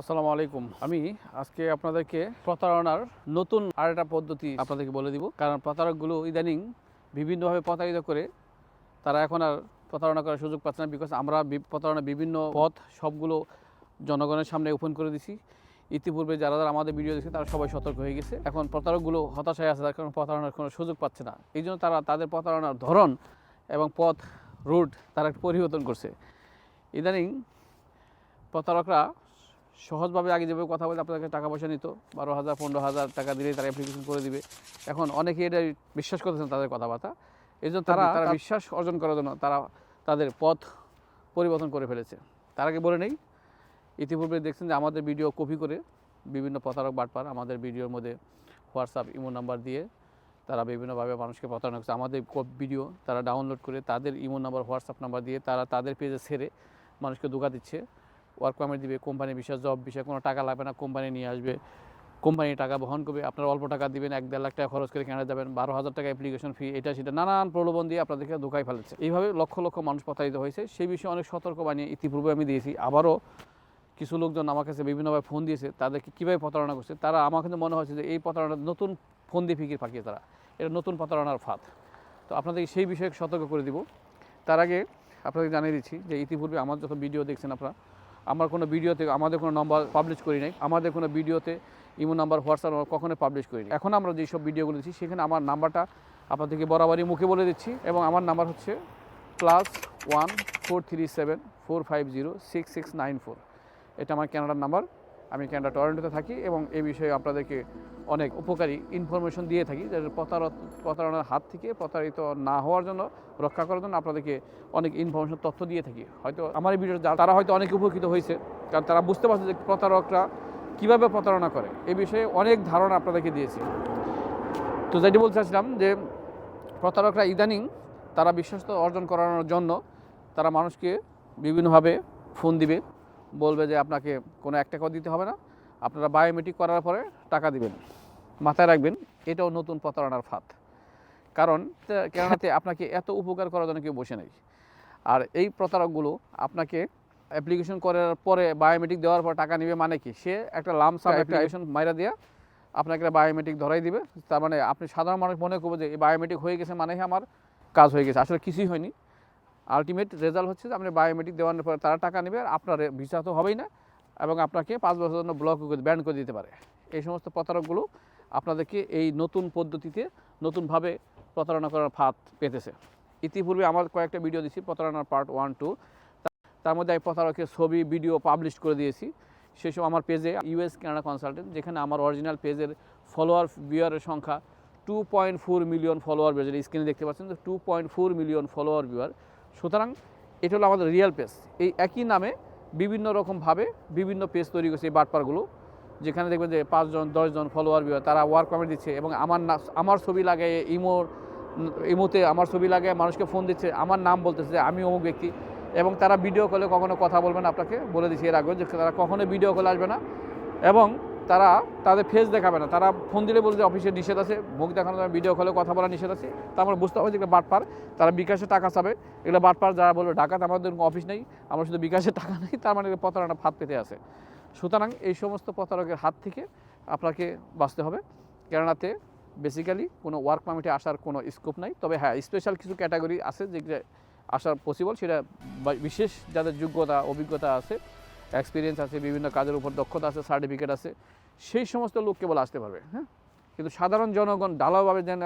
আসসালামু আলাইকুম। আমি আজকে আপনাদেরকে প্রতারণার নতুন আরেকটা পদ্ধতি আপনাদেরকে বলে দিব। কারণ প্রতারকগুলো ইদানিং বিভিন্নভাবে প্রতারিত করে তারা এখন আর প্রতারণা করার সুযোগ পাচ্ছে না বিকজ আমরা প্রতারণার বিভিন্ন পথ সবগুলো জনগণের সামনে ওপেন করে দিছি। ইতিপূর্বে যারা যারা আমাদের ভিডিও দেখছে, তারা সবাই সতর্ক হয়ে গেছে। এখন প্রতারকগুলো হতাশায় আছে, তার কারণ প্রতারণার কোনো সুযোগ পাচ্ছে না। এই জন্য তারা তাদের প্রতারণার ধরন এবং পথ রুট তারা একটু পরিবর্তন করছে। ইদানিং প্রতারকরা সহজভাবে আগে যেভাবে কথা বলে আপনাদের টাকা পয়সা নিত বারো হাজার পনেরো হাজার টাকা দিলেই তারা অ্যাপ্লিকেশন করে দিবে। এখন অনেকে এটা বিশ্বাস করতেছেন তাদের কথাবার্তা। এই জন্য তারা তারা বিশ্বাস অর্জন করার জন্য তারা তাদের পথ পরিবর্তন করে ফেলেছে। তার আগে বলে নেই ইতিপূর্বে দেখছেন যে আমাদের ভিডিও কপি করে বিভিন্ন প্রতারক বাটপার আমাদের ভিডিওর মধ্যে হোয়াটসঅ্যাপ ইমো নাম্বার দিয়ে তারা বিভিন্নভাবে মানুষকে প্রতারণা করছে। আমাদের ভিডিও তারা ডাউনলোড করে তাদের ইমো নাম্বার হোয়াটসঅ্যাপ নাম্বার দিয়ে তারা তাদের পেজে ছেড়ে মানুষকে ধোকা দিচ্ছে। ওয়ার্ক পারমিট দিবে কোম্পানি বিষয় জব বিষয়ে কোনো টাকা লাগবে না কোম্পানি নিয়ে আসবে। কোম্পানি টাকা বহন করবে, আপনার অল্প টাকা দিবেন, এক দেড় লাখ টাকা খরচ করে কেনা যাবেন, বারো হাজার টাকা অ্যাপ্লিকেশন ফি এটা সেটা নানান প্রলোভন দিয়ে আপনাদেরকে ধোকায় ফেলেছে। এইভাবে লক্ষ লক্ষ মানুষ প্রতারিত হয়েছে, সেই বিষয়ে অনেক সতর্ক বানিয়ে ইতিপূর্বে আমি দিয়েছি। আবারও কিছু লোকজন আমার কাছে বিভিন্নভাবে ফোন দিয়েছে, তাদেরকে কীভাবে প্রতারণা করছে, তারা আমার কিন্তু মনে হচ্ছে যে এই প্রতারণা নতুন ফোন দিয়ে ফিকির পাকিয়ে তারা। এটা নতুন প্রতারণার ফাঁদ। তো আপনাদেরকে সেই বিষয়ে সতর্ক করে দিব। তার আগে আপনাদের জানিয়ে দিচ্ছি যে ইতিপূর্বে আমার যত ভিডিও দেখছেন আপনারা আমার কোনো ভিডিওতে, আমাদের কোনো নম্বর পাবলিশ করি নাই। আমাদের কোনো ভিডিওতে ইমো নাম্বার হোয়াটসঅ্যাপ নাম্বার কখনোই পাবলিশ করিনি এখন আমরা যেসব ভিডিওগুলো দিচ্ছি, সেখানে আমার নাম্বারটা আপনাদেরকে বরাবরই মুখে বলে দিচ্ছি এবং আমার নাম্বার হচ্ছে plus one four three seven four five zero six six nine four এটা আমার ক্যানাডার নাম্বার আমি ক্যানাডা টরেন্টোতে থাকি এবং এই বিষয়ে আপনাদেরকে অনেক উপকারী ইনফরমেশন দিয়ে থাকি যে প্রতারক, প্রতারণার হাত থেকে প্রতারিত না হওয়ার জন্য, রক্ষা করার জন্য আপনাদেরকে অনেক ইনফরমেশন তথ্য দিয়ে থাকি। হয়তো আমার এই ভিডিও তারা হয়তো অনেক উপকৃত হয়েছে, কারণ তারা বুঝতে পারছে যে প্রতারকরা কীভাবে প্রতারণা করে। এ বিষয়ে অনেক ধারণা আপনাদেরকে দিয়েছি। তো যেটি বলতে চাচ্ছিলাম যে, প্রতারকরা ইদানিং তারা বিশ্বস্ত অর্জন করানোর জন্য তারা মানুষকে বিভিন্নভাবে ফোন দিবে বলবে যে আপনাকে কোনো এক টাকাও দিতে হবে না। আপনারা বায়োমেট্রিক করার পরে টাকা দিবেন। মাথায় রাখবেন এটাও নতুন প্রতারণার ফাঁদ। কারণ কেননাতে আপনাকে এত উপকার করার জন্য কেউ বসে নেই। আর এই প্রতারকগুলো আপনাকে অ্যাপ্লিকেশন করার পরে বায়োমেট্রিক দেওয়ার পর টাকা নেবে মানে কি? সে একটা লামসাম অ্যাপ্লিকেশন মাইরা দিয়া আপনাকে একটা বায়োমেট্রিক ধরাই দিবে। তার মানে আপনি সাধারণ মানুষ মনে করব যে এই বায়োমেট্রিক হয়ে গেছে মানে আমার কাজ হয়ে গেছে। আসলে কিছুই হয়নি। আলটিমেট রেজাল্ট হচ্ছে যে আপনি বায়োমেট্রিক দেওয়ানোর পরে তারা টাকা নেবে আর আপনার ভিসা তো হবেই না এবং আপনাকে পাঁচ বছরের জন্য ব্লক করে ব্যান করে দিতে পারে। এই সমস্ত প্রতারকগুলো আপনাদেরকে এই নতুন পদ্ধতিতে নতুনভাবে প্রতারণা করার ফাঁদ পেতেছে। ইতিপূর্বে আমার কয়েকটা ভিডিও দিয়েছি, প্রতারণার পার্ট ওয়ান টু তার মধ্যে আমি প্রতারকের ছবি ভিডিও পাবলিশ করে দিয়েছি। সেই সেসব আমার পেজে ইউএস কানাডা কনসালটেন্ট যেখানে আমার অরিজিনাল পেজের ফলোয়ার ভিউয়ারের সংখ্যা two point four million follower viewer স্ক্রিনে দেখতে পাচ্ছেন যে two point four million follower viewer সুতরাং এটা হলো আমাদের রিয়েল পেজ এই একই নামে বিভিন্ন রকমভাবে বিভিন্ন পেজ তৈরি করছে এই বাটপারগুলো। যেখানে দেখবেন যে পাঁচজন দশজন ফলোয়ার ভিউয়ার তারা ওয়ার্ক পারমিট দিচ্ছে এবং আমার আমার ছবি লাগায় ইমোর, ইমোতে আমার ছবি লাগায় মানুষকে ফোন দিচ্ছে, আমার নাম বলতেছে যে আমি অমুক ব্যক্তি এবং তারা ভিডিও কলে কখনো কথা বলবেন আপনাকে বলে দিচ্ছি এর আগে যে তারা কখনো ভিডিও কলে আসবে না। এবং তারা তাদের ফেস দেখাবে না। তারা ফোন দিলে বলছে অফিসে নিষেধ আছে। মুখ দেখানো যাবে ভিডিও কলে কথা বলা নিষেধ আছে। তা আমরা বুঝতে হবে যে এগুলো বাটপার। তারা বিকাশে টাকা চাবে। এগুলো বাটপার যারা বলবে, ঢাকাতে আমাদের কোনো অফিস নেই। আমরা শুধু বিকাশে টাকা নেই। তার মানে প্রতারণা ফাঁদ পেতে আছে। সুতরাং এই সমস্ত প্রতারকের হাত থেকে আপনাকে বাঁচতে হবে। কেননাতে বেসিক্যালি কোনো ওয়ার্ক পারমিটে আসার কোনো স্কোপ নাই। তবে হ্যাঁ স্পেশাল কিছু ক্যাটাগরি আছে যেগুলো আসার পসিবল সেটা বিশেষ যাদের যোগ্যতা, অভিজ্ঞতা আছে এক্সপিরিয়েন্স আছে, বিভিন্ন কাজের উপর দক্ষতা আছে সার্টিফিকেট আছে। সেই সমস্ত লোক কেবল আসতে পারবে হ্যাঁ? কিন্তু সাধারণ জনগণ ঢালাওভাবে যেন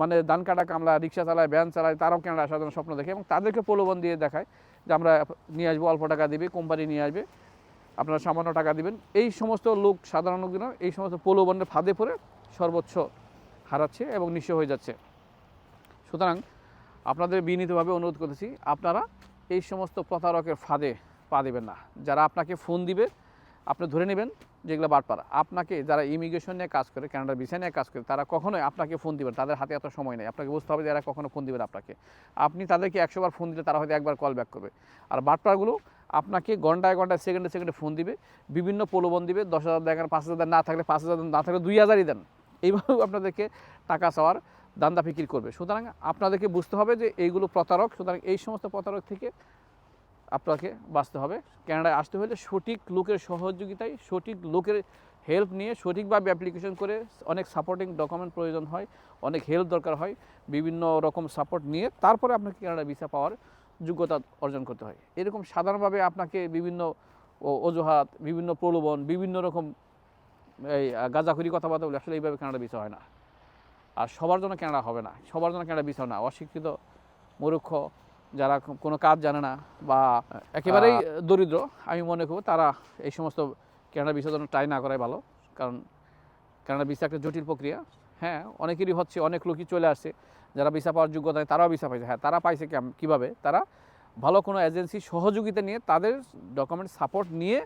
মানে ধান কাটা কামলা, রিক্সা চালায়, ভ্যান চালায়, তারাও কেন সাধারণ স্বপ্ন দেখে এবং তাদেরকে প্রলোভন দিয়ে দেখায় যে আমরা নিয়ে আসব, অল্প টাকা দিবে, কোম্পানি নিয়ে আসবে, আপনারা সামান্য টাকা দিবেন। এই সমস্ত লোক, সাধারণ লোকজন, এই সমস্ত প্রলোভনের ফাঁদে পড়ে সর্বোচ্চ হারাচ্ছে এবং নিঃস্ব হয়ে যাচ্ছে। সুতরাং আপনাদের বিনীতভাবে অনুরোধ করতেছি, আপনারা এই সমস্ত প্রতারকের ফাঁদে পা দেবেন না। যারা আপনাকে ফোন দিবে, আপনি ধরে নেবেন যেগুলো বাটপার আপনাকে যারা ইমিগ্রেশন নিয়ে কাজ করে কানাডার ভিসা নিয়ে কাজ করে, তারা কখনোই আপনাকে ফোন দিবেন তাদের হাতে এত সময় নেই। আপনাকে বুঝতে হবে যে এরা কখনো ফোন দিবেন আপনাকে। আপনি তাদেরকে একশোবার ফোন দিলে তারা হয়তো একবার কল ব্যাক করবে। আর বাটপারগুলো আপনাকে ঘন্টায় ঘন্টায় সেকেন্ডে সেকেন্ডে ফোন দিবে। বিভিন্ন প্রলোভন দিবে। দশ হাজার দেখেন পাঁচ হাজার না থাকলে পাঁচ হাজার না থাকলে দুই হাজারই দেন। এইভাবেও আপনাদেরকে টাকা চাওয়ার দান্দা ফিকির করবে। সুতরাং আপনাদেরকে বুঝতে হবে যে এইগুলো প্রতারক। সুতরাং এই সমস্ত প্রতারক থেকে আপনাকে বাঁচতে হবে। ক্যানাডায় আসতে হলে সঠিক লোকের সহযোগিতায়, সঠিক লোকের হেল্প নিয়ে সঠিকভাবে অ্যাপ্লিকেশন করে অনেক সাপোর্টিং ডকুমেন্ট প্রয়োজন হয়, অনেক হেল্প দরকার হয়, বিভিন্ন রকম সাপোর্ট নিয়ে তারপরে আপনাকে ক্যানাডা ভিসা পাওয়ার যোগ্যতা অর্জন করতে হয়। এরকম সাধারণভাবে আপনাকে বিভিন্ন অজুহাত, বিভিন্ন প্রলোভন, বিভিন্ন রকম এই গাঁজাখুরি কথাবার্তা বলে আসলে এইভাবে কানাডা ভিসা হয় না। আর সবার জন্য কানাডা হবে না, সবার জন্য কানাডা ভিসা না। অশিক্ষিত, মূর্খ যারা কোনো কাজ জানে না বা একেবারেই দরিদ্র আমি মনে করব তারা এই সমস্ত কানাডা ভিসার জন্য ট্রাই না করাই ভালো। কারণ কানাডা ভিসা একটা জটিল প্রক্রিয়া। হ্যাঁ অনেকেরই হচ্ছে অনেক লোকই চলে আসছে যারা ভিসা পাওয়ার যোগ্যতা তারাও ভিসা পাইছে। হ্যাঁ তারা পাইছে কীভাবে? তারা ভালো কোনো এজেন্সি সহযোগিতা নিয়ে তাদের ডকুমেন্ট সাপোর্ট নিয়ে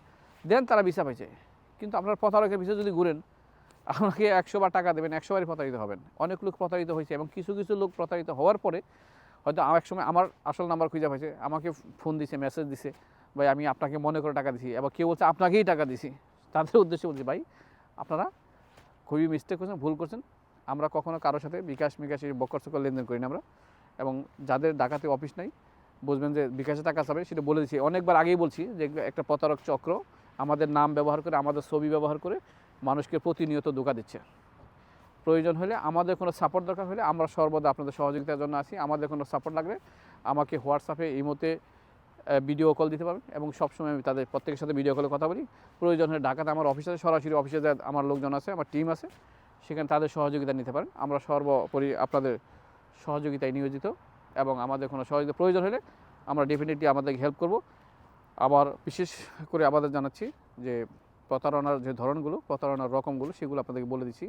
দেন তারা ভিসা পাইছে। কিন্তু আপনার প্রতারকের ভিসা যদি ঘুরেন আপনাকে একশো বার টাকা দেবেন একশো বারই প্রতারিত হবেন। অনেক লোক প্রতারিত হয়েছে এবং কিছু কিছু লোক প্রতারিত হওয়ার পরে হয়তো আমার এক সময় আমার আসল নাম্বার খুঁজে পাইছে, আমাকে ফোন দিছে মেসেজ দিছে, ভাই, আমি আপনাকে মনে করে টাকা দিছি। এবার কেউ বলছে, আপনাকেই টাকা দিছি। তাদের উদ্দেশ্যে বলছি, ভাই, আপনারা খুবই মিস্টেক করছেন, ভুল করছেন। আমরা কখনো কারোর সাথে বিকাশ মিকাশ এই বকর লেনদেন করি না আমরা। এবং যাদের ডাকাতে অফিস নাই, বুঝবেন যে বিকাশে টাকা চাবে, সেটা বলে দিচ্ছি অনেকবার আগেই বলছি যে একটা প্রতারক চক্র আমাদের নাম ব্যবহার করে, আমাদের ছবি ব্যবহার করে মানুষকে প্রতিনিয়ত ধোকা দিচ্ছে। প্রয়োজন হলে, আমাদের কোনো সাপোর্ট দরকার হলে আমরা সর্বদা আপনাদের সহযোগিতার জন্য আছি। আমাদের কোনো সাপোর্ট লাগলে আমাকে হোয়াটসঅ্যাপে ইমোতে ভিডিও কল দিতে পারবেন এবং সবসময় আমি তাদের প্রত্যেকের সাথে ভিডিও কলে কথা বলি। প্রয়োজন হলে ঢাকাতে আমার অফিস আছে, সরাসরি অফিসে আমার লোকজন আছে, আমার টিম আছে, সেখানে তাদের সহযোগিতা নিতে পারেন। আমরা সর্বোপরি আপনাদের সহযোগিতায় নিয়োজিত এবং আমাদের কোনো সহযোগিতা প্রয়োজন হলে আমরা ডেফিনেটলি আমাদেরকে হেল্প করব। আবার বিশেষ করে আমাদের জানাচ্ছি যে প্রতারণার যে ধরনগুলো, প্রতারণার রকমগুলো, সেগুলো আপনাদেরকে বলে দিচ্ছি।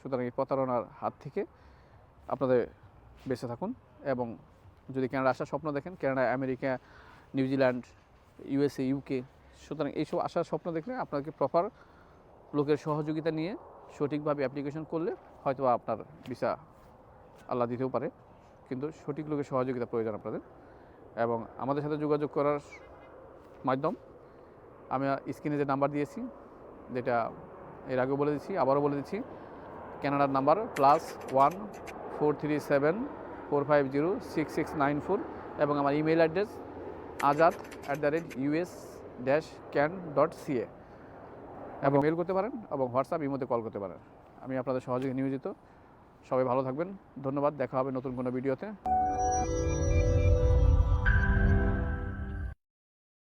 সুতরাং এই প্রতারণার হাত থেকে আপনাদের বেঁচে থাকুন এবং যদি কানাডা আসার স্বপ্ন দেখেন, Canada, America New Zealand USA, UK, সুতরাং এইসব আসার স্বপ্ন দেখলে আপনাকে প্রপার লোকের সহযোগিতা নিয়ে সঠিকভাবে অ্যাপ্লিকেশন করলে হয়তো আপনার ভিসা আল্লাহ দিতেও পারে। কিন্তু সঠিক লোকের সহযোগিতা প্রয়োজন আপনাদের। এবং আমাদের সাথে যোগাযোগ করার মাধ্যম, আমি স্ক্রিনে যে নাম্বার দিয়েছি, যেটা এর আগেও বলে দিচ্ছি, আবারও বলে দিচ্ছি ক্যানাডার number plus one four three seven four five zero six six nine four এবং আমার email address Azad at the rate US dash can dot CA এবং মেল করতে পারেন এবং হোয়াটসঅ্যাপ ইমোতে কল করতে পারেন। আমি আপনাদের সহযোগী নিয়োজিত। সবাই ভালো থাকবেন। ধন্যবাদ। দেখা হবে নতুন কোনো ভিডিওতে।